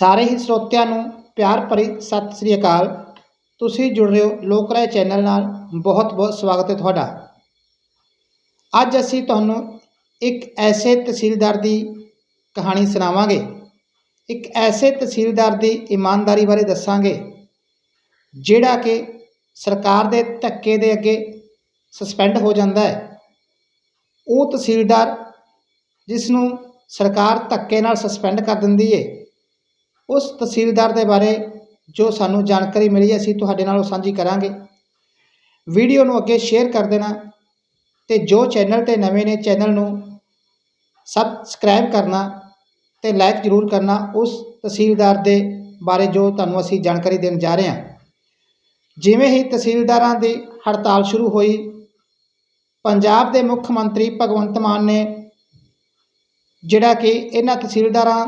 ਸਾਰੇ ਹੀ ਸਰੋਤਿਆਂ ਨੂੰ ਪਿਆਰ ਭਰੀ ਸਤਿ ਸ੍ਰੀ ਅਕਾਲ। ਤੁਸੀਂ ਜੁੜ ਰਹੇ ਹੋ ਲੋਕ ਰਾਏ ਚੈਨਲ ਨਾਲ। ਬਹੁਤ ਬਹੁਤ ਸਵਾਗਤ ਹੈ ਤੁਹਾਡਾ। ਅੱਜ ਅਸੀਂ ਤੁਹਾਨੂੰ ਇੱਕ ਐਸੇ ਤਹਿਸੀਲਦਾਰ ਦੀ ਕਹਾਣੀ ਸੁਣਾਵਾਂਗੇ। ਇੱਕ ਐਸੇ ਤਹਿਸੀਲਦਾਰ ਦੀ ਇਮਾਨਦਾਰੀ ਬਾਰੇ ਦੱਸਾਂਗੇ, ਜਿਹੜਾ ਕਿ ਸਰਕਾਰ ਦੇ ਧੱਕੇ ਦੇ ਅੱਗੇ ਸਸਪੈਂਡ ਹੋ ਜਾਂਦਾ ਹੈ। ਉਹ ਤਹਿਸੀਲਦਾਰ ਜਿਸ ਨੂੰ ਸਰਕਾਰ ਧੱਕੇ ਨਾਲ ਸਸਪੈਂਡ ਕਰ ਦਿੰਦੀ ਹੈ ਉਸ ਤਹਿਸੀਲਦਾਰ ਦੇ ਬਾਰੇ ਜੋ ਸਾਨੂੰ ਜਾਣਕਾਰੀ ਮਿਲੀ ਅਸੀਂ ਤੁਹਾਡੇ ਨਾਲ ਉਹ ਸਾਂਝੀ ਕਰਾਂਗੇ। ਵੀਡੀਓ ਨੂੰ ਅੱਗੇ ਸ਼ੇਅਰ ਕਰ ਦੇਣਾ ਤੇ ਜੋ ਚੈਨਲ ਤੇ ਨਵੇਂ ਨੇ ਚੈਨਲ ਨੂੰ ਸਬਸਕ੍ਰਾਈਬ ਕਰਨਾ ਤੇ ਲਾਈਕ ਜ਼ਰੂਰ ਕਰਨਾ ਉਸ ਤਹਿਸੀਲਦਾਰ ਦੇ ਬਾਰੇ ਜੋ ਤੁਹਾਨੂੰ ਅਸੀਂ ਜਾਣਕਾਰੀ ਦੇਣ ਜਾ ਰਹੇ ਹਾਂ। ਜਿਵੇਂ ਹੀ ਤਹਿਸੀਲਦਾਰਾਂ ਦੀ ਹੜਤਾਲ ਸ਼ੁਰੂ ਹੋਈ, ਪੰਜਾਬ ਦੇ ਮੁੱਖ ਮੰਤਰੀ ਭਗਵੰਤ ਮਾਨ ਨੇ ਜਿਹੜਾ ਕਿ ਇਹਨਾਂ ਤਹਿਸੀਲਦਾਰਾਂ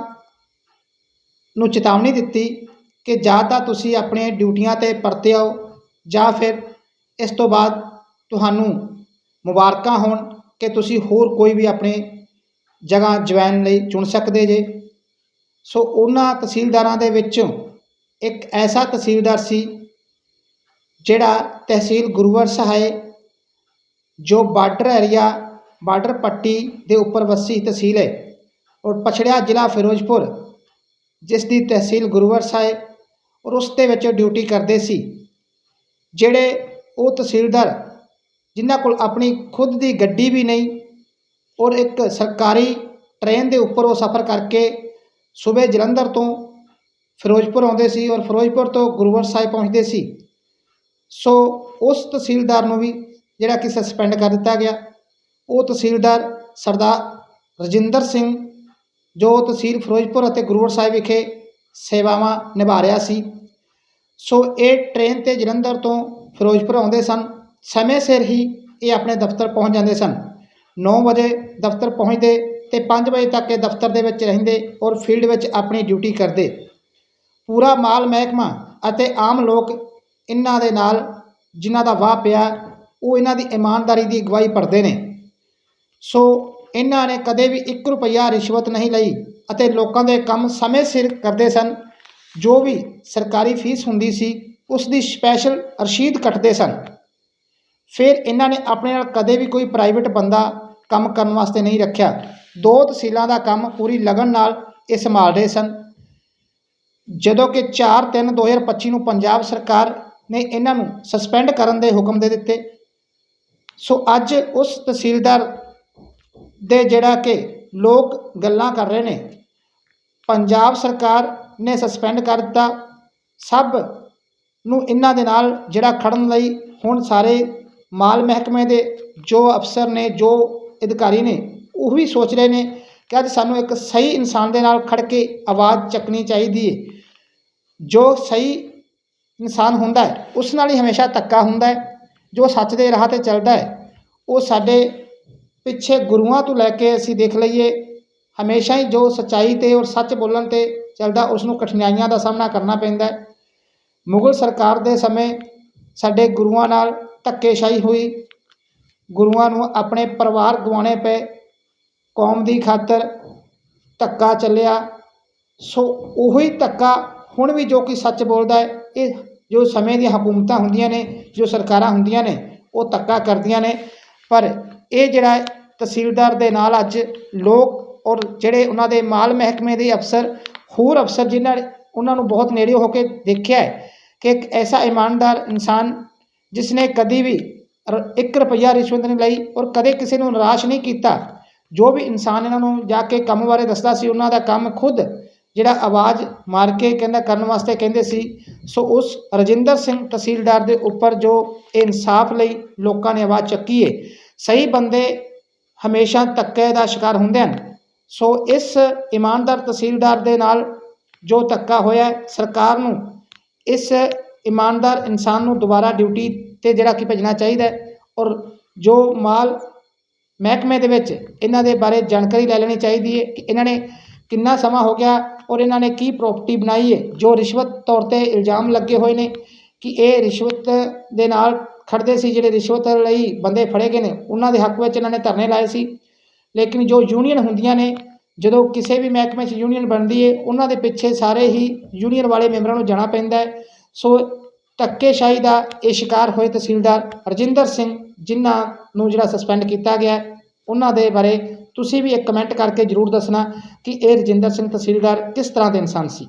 ਨੂੰ ਚੇਤਾਵਨੀ ਦਿੱਤੀ ਕਿ ਜਾਂ ਤਾਂ ਤੁਸੀਂ ਆਪਣੇ ਡਿਊਟੀਆਂ ਤੇ ਪਰਤੇ ਆਓ ਜਾਂ ਫਿਰ ਇਸ ਤੋਂ ਬਾਅਦ ਤੁਹਾਨੂੰ ਮੁਬਾਰਕਾਂ ਹੋਣ ਕਿ ਤੁਸੀਂ ਹੋਰ ਕੋਈ ਵੀ ਆਪਣੇ ਜਗ੍ਹਾ ਜੁਆਇਨ ਲਈ ਚੁਣ ਸਕਦੇ ਜੇ। ਸੋ ਉਹਨਾਂ ਤਹਿਸੀਲਦਾਰਾਂ ਦੇ ਵਿੱਚੋਂ ਇੱਕ ਐਸਾ ਤਹਿਸੀਲਦਾਰ ਸੀ ਜਿਹੜਾ ਤਹਿਸੀਲ ਗੁਰੂਵਰ ਸਹਾਏ ਜੋ ਬਾਰਡਰ ਏਰੀਆ, ਬਾਰਡਰ ਪੱਟੀ ਦੇ ਉੱਪਰ ਵਸੀ ਤਹਿਸੀਲ ਹੈ ਔਰ ਪਛੜਿਆ ਜ਼ਿਲ੍ਹਾ ਫਿਰੋਜ਼ਪੁਰ ਜਿਸ ਦੀ ਤਹਿਸੀਲ ਗੁਰੂਵਰ ਸਾਹਿਬ ਔਰ ਉਸ ਦੇ ਵਿੱਚ ਡਿਊਟੀ ਕਰਦੇ ਸੀ, ਜਿਹੜੇ ਉਹ ਤਹਿਸੀਲਦਾਰ ਜਿਨ੍ਹਾਂ ਕੋਲ ਆਪਣੀ ਖੁਦ ਦੀ ਗੱਡੀ ਵੀ ਨਹੀਂ ਔਰ ਇੱਕ ਸਰਕਾਰੀ ਟ੍ਰੇਨ ਦੇ ਉੱਪਰ ਉਹ ਸਫ਼ਰ ਕਰਕੇ ਸਵੇਰ ਜਲੰਧਰ ਤੋਂ ਫਿਰੋਜ਼ਪੁਰ ਆਉਂਦੇ ਸੀ ਔਰ ਫਿਰੋਜ਼ਪੁਰ ਤੋਂ ਗੁਰੂਵਰ ਸਾਹਿਬ ਪਹੁੰਚਦੇ ਸੀ। ਸੋ ਉਸ ਤਹਿਸੀਲਦਾਰ ਨੂੰ ਵੀ ਜਿਹੜਾ ਕਿ ਸਸਪੈਂਡ ਕਰ ਦਿੱਤਾ ਗਿਆ। ਉਹ ਤਹਿਸੀਲਦਾਰ ਸਰਦਾਰ ਰਜਿੰਦਰ ਸਿੰਘ ਜੋ ਤਹਿਸੀਲ ਫਿਰੋਜ਼ਪੁਰ ਅਤੇ ਗੁਰੂਵਰ ਸਾਹਿਬ ਵਿਖੇ ਸੇਵਾਵਾਂ ਨਿਭਾ ਰਿਹਾ ਸੀ। ਸੋ ਇਹ ਟ੍ਰੇਨ ਤੇ ਜਲੰਧਰ ਤੋਂ ਫਿਰੋਜ਼ਪੁਰ ਆਉਂਦੇ ਸਨ। ਸਮੇਂ ਸਿਰ ਹੀ ਇਹ ਆਪਣੇ ਦਫ਼ਤਰ ਪਹੁੰਚ ਜਾਂਦੇ ਸਨ। 9 ਵਜੇ ਦਫ਼ਤਰ ਪਹੁੰਚਦੇ ਤੇ 5 ਵਜੇ ਤੱਕ ਇਹ ਦਫ਼ਤਰ ਦੇ ਵਿੱਚ ਰਹਿੰਦੇ ਔਰ ਫੀਲਡ ਵਿੱਚ ਆਪਣੀ ਡਿਊਟੀ ਕਰਦੇ। ਪੂਰਾ ਮਾਲ ਮਹਿਕਮਾ ਅਤੇ ਆਮ ਲੋਕ ਇਹਨਾਂ ਦੇ ਨਾਲ ਜਿਨ੍ਹਾਂ ਦਾ ਵਾਹ ਪਿਆ, ਉਹ ਇਹਨਾਂ ਦੀ ਇਮਾਨਦਾਰੀ ਦੀ ਅਗਵਾਈ ਭਰਦੇ ਨੇ। ਸੋ ਇਹਨਾਂ ਨੇ ਕਦੇ ਵੀ 1 ਰੁਪਿਆ ਰਿਸ਼ਵਤ ਨਹੀਂ ਲਈ ਅਤੇ ਲੋਕਾਂ ਦੇ ਕੰਮ ਸਮੇਂ ਸਿਰ ਕਰਦੇ ਸਨ। ਜੋ ਵੀ ਸਰਕਾਰੀ ਫੀਸ ਹੁੰਦੀ ਸੀ, ਉਸ ਦੀ ਸਪੈਸ਼ਲ ਰਸੀਦ ਕੱਟਦੇ ਸਨ। ਫਿਰ ਇਹਨਾਂ ਨੇ ਆਪਣੇ ਨਾਲ ਕਦੇ ਵੀ ਕੋਈ ਪ੍ਰਾਈਵੇਟ ਬੰਦਾ ਕੰਮ ਕਰਨ ਵਾਸਤੇ ਨਹੀਂ ਰੱਖਿਆ। ਦੋ ਤਹਿਸੀਲਾਂ ਦਾ ਕੰਮ ਪੂਰੀ ਲਗਨ ਨਾਲ ਇਹ ਸੰਭਾਲ ਰਹੇ ਸਨ। ਜਦੋਂ ਕਿ 4/3/2025 ਨੂੰ ਪੰਜਾਬ ਸਰਕਾਰ ਨੇ ਇਹਨਾਂ ਨੂੰ ਸਸਪੈਂਡ ਕਰਨ ਦੇ ਹੁਕਮ ਦੇ ਦਿੱਤੇ। ਸੋ ਅੱਜ ਉਸ ਤਹਿਸੀਲਦਾਰ ਦੇ ਜਿਹੜਾ ਕਿ ਲੋਕ ਗੱਲਾਂ ਕਰ ਰਹੇ ਨੇ। ਪੰਜਾਬ ਸਰਕਾਰ ਨੇ ਸਸਪੈਂਡ ਕਰ ਦਿੱਤਾ। ਸਭ ਨੂੰ ਇਹਨਾਂ ਦੇ ਨਾਲ ਜਿਹੜਾ ਖੜਨ ਲਈ ਹੁਣ ਸਾਰੇ ਮਾਲ ਮਹਿਕਮੇ ਦੇ ਜੋ ਅਫਸਰ ਨੇ, ਜੋ ਅਧਿਕਾਰੀ ਨੇ, ਉਹ ਵੀ ਸੋਚ ਰਹੇ ਨੇ ਕਿ ਅੱਜ ਸਾਨੂੰ ਇੱਕ ਸਹੀ ਇਨਸਾਨ ਦੇ ਨਾਲ ਖੜ ਕੇ ਆਵਾਜ਼ ਚੱਕਣੀ ਚਾਹੀਦੀ ਹੈ ਜੋ ਸਹੀ ਇਨਸਾਨ ਹੁੰਦਾ ਹੈ, ਉਸ ਨਾਲ ਹੀ ਹਮੇਸ਼ਾ ਧੱਕਾ ਹੁੰਦਾ ਹੈ। ਜੋ ਸੱਚ ਦੇ ਰਾਹ ਤੇ ਚੱਲਦਾ ਹੈ, ਉਹ ਸਾਡੇ ਪਿੱਛੇ ਗੁਰੂਆਂ ਤੋਂ ਲੈ ਕੇ ਅਸੀਂ ਦੇਖ ਲਈਏ, ਹਮੇਸ਼ਾ ਹੀ ਜੋ ਸਚਾਈ ਤੇ ਔਰ ਸੱਚ ਬੋਲਣ ਤੇ ਚੱਲਦਾ ਉਸ ਨੂੰ ਕਠਿਨਾਈਆਂ ਦਾ ਸਾਹਮਣਾ ਕਰਨਾ ਪੈਂਦਾ ਹੈ। ਮੁਗਲ ਸਰਕਾਰ ਦੇ ਸਮੇਂ ਸਾਡੇ ਗੁਰੂਆਂ ਨਾਲ ਧੱਕੇਸ਼ਾਹੀ ਹੋਈ। ਗੁਰੂਆਂ ਨੂੰ ਆਪਣੇ ਪਰਿਵਾਰ ਗਵਾਉਣੇ ਪਏ। ਕੌਮ ਦੀ ਖਾਤਰ ਧੱਕਾ ਚੱਲਿਆ। ਸੋ ਉਹੀ ਧੱਕਾ ਹੁਣ ਵੀ ਜੋ ਕਿ ਸੱਚ ਬੋਲਦਾ ਹੈ, ਇਹ ਜੋ ਸਮੇਂ ਦੀਆਂ ਹਕੂਮਤਾਂ ਹੁੰਦੀਆਂ ਨੇ, ਜੋ ਸਰਕਾਰਾਂ ਹੁੰਦੀਆਂ ਨੇ, ਉਹ ਧੱਕਾ ਕਰਦੀਆਂ ਨੇ। ਪਰ ਇਹ ਜਿਹੜਾ ਤਹਿਸੀਲਦਾਰ ਦੇ ਨਾਲ ਅੱਜ ਲੋਕ ਔਰ ਜਿਹੜੇ ਉਹਨਾਂ ਦੇ ਮਾਲ ਮਹਿਕਮੇ ਦੇ ਅਫਸਰ, ਹੋਰ ਅਫਸਰ ਜਿਨ੍ਹਾਂ ਉਹਨਾਂ ਨੂੰ ਬਹੁਤ ਨੇੜੇ ਹੋ ਕੇ ਦੇਖਿਆ ਹੈ ਕਿ ਇੱਕ ਐਸਾ ਇਮਾਨਦਾਰ ਇਨਸਾਨ ਜਿਸ ਨੇ ਕਦੀ ਵੀ 1 ਰੁਪਿਆ ਰਿਸ਼ਵਤ ਨਹੀਂ ਲਈ ਔਰ ਕਦੇ ਕਿਸੇ ਨੂੰ ਨਿਰਾਸ਼ ਨਹੀਂ ਕੀਤਾ। ਜੋ ਵੀ ਇਨਸਾਨ ਇਹਨਾਂ ਨੂੰ ਜਾ ਕੇ ਕੰਮ ਬਾਰੇ ਦੱਸਦਾ ਸੀ, ਉਹਨਾਂ ਦਾ ਕੰਮ ਖੁਦ ਜਿਹੜਾ ਆਵਾਜ਼ ਮਾਰ ਕੇ ਕਹਿੰਦਾ, ਕਰਨ ਵਾਸਤੇ ਕਹਿੰਦੇ ਸੀ, ਸੋ ਉਸ ਰਜਿੰਦਰ ਸਿੰਘ ਤਹਿਸੀਲਦਾਰ ਦੇ ਉੱਪਰ ਜੋ ਇਨਸਾਫ ਲਈ ਲੋਕਾਂ ਨੇ ਆਵਾਜ਼ ਚੱਕੀ ਹੈ ਸਹੀ ਬੰਦੇ ਹਮੇਸ਼ਾ ਧੱਕੇ ਦਾ ਸ਼ਿਕਾਰ ਹੁੰਦੇ ਹਨ। ਸੋ ਇਸ ਇਮਾਨਦਾਰ ਤਹਿਸੀਲਦਾਰ ਦੇ ਨਾਲ ਜੋ ਧੱਕਾ ਹੋਇਆ ਸਰਕਾਰ ਨੂੰ ਇਸ ਇਮਾਨਦਾਰ ਇਨਸਾਨ ਨੂੰ ਦੁਬਾਰਾ ਡਿਊਟੀ ਤੇ ਜਿਹੜਾ ਕਿ ਭੇਜਣਾ ਚਾਹੀਦਾ ਹੈ ਔਰ ਜੋ ਮਾਲ ਮਹਿਕਮੇ ਦੇ ਵਿੱਚ ਇਹਨਾਂ ਦੇ ਬਾਰੇ ਜਾਣਕਾਰੀ ਲੈ ਲੈਣੀ ਚਾਹੀਦੀ ਹੈ ਕਿ ਇਹਨਾਂ ਨੇ ਕਿੰਨਾ ਸਮਾਂ ਹੋ ਗਿਆ ਔਰ ਇਹਨਾਂ ਨੇ ਕੀ ਪ੍ਰਾਪਰਟੀ ਬਣਾਈ ਹੈ, ਜੋ ਰਿਸ਼ਵਤ ਤੌਰ ਤੇ ਇਲਜ਼ਾਮ ਲੱਗੇ ਹੋਏ ਨੇ ਕਿ ਇਹ ਰਿਸ਼ਵਤ ਦੇ ਨਾਲ ਖੜਦੇ ਸੀ ਜਿਹੜੇ ਰਿਸ਼ਵਤ ਲਈ ਬੰਦੇ ਫੜੇ ਗਏ ਨੇ, ਉਹਨਾਂ ਦੇ ਹੱਕ ਵਿੱਚ ਇਹਨਾਂ ਨੇ ਧਰਨੇ ਲਾਏ ਸੀ। ਲੇਕਿਨ ਜੋ ਯੂਨੀਅਨ ਹੁੰਦੀਆਂ ਨੇ, ਜਦੋਂ ਕਿਸੇ ਵੀ ਮਹਿਕਮੇ 'ਚ ਯੂਨੀਅਨ ਬਣਦੀ ਹੈ ਉਹਨਾਂ ਦੇ ਪਿੱਛੇ ਸਾਰੇ ਹੀ ਯੂਨੀਅਨ ਵਾਲੇ ਮੈਂਬਰਾਂ ਨੂੰ ਜਾਣਾ ਪੈਂਦਾ ਹੈ ਸੋ ਧੱਕੇਸ਼ਾਹੀ ਦਾ ਇਹ ਸ਼ਿਕਾਰ ਹੋਏ ਤਹਿਸੀਲਦਾਰ ਰਜਿੰਦਰ ਸਿੰਘ, ਜਿਨ੍ਹਾਂ ਨੂੰ ਜਿਹੜਾ ਸਸਪੈਂਡ ਕੀਤਾ ਗਿਆ ਉਹਨਾਂ ਦੇ ਬਾਰੇ ਤੁਸੀਂ ਵੀ ਇੱਕ ਕਮੈਂਟ ਕਰਕੇ ਜ਼ਰੂਰ ਦੱਸਣਾ ਕਿ ਇਹ ਰਜਿੰਦਰ ਸਿੰਘ ਤਹਿਸੀਲਦਾਰ ਕਿਸ ਤਰ੍ਹਾਂ ਦੇ ਇਨਸਾਨ ਸੀ।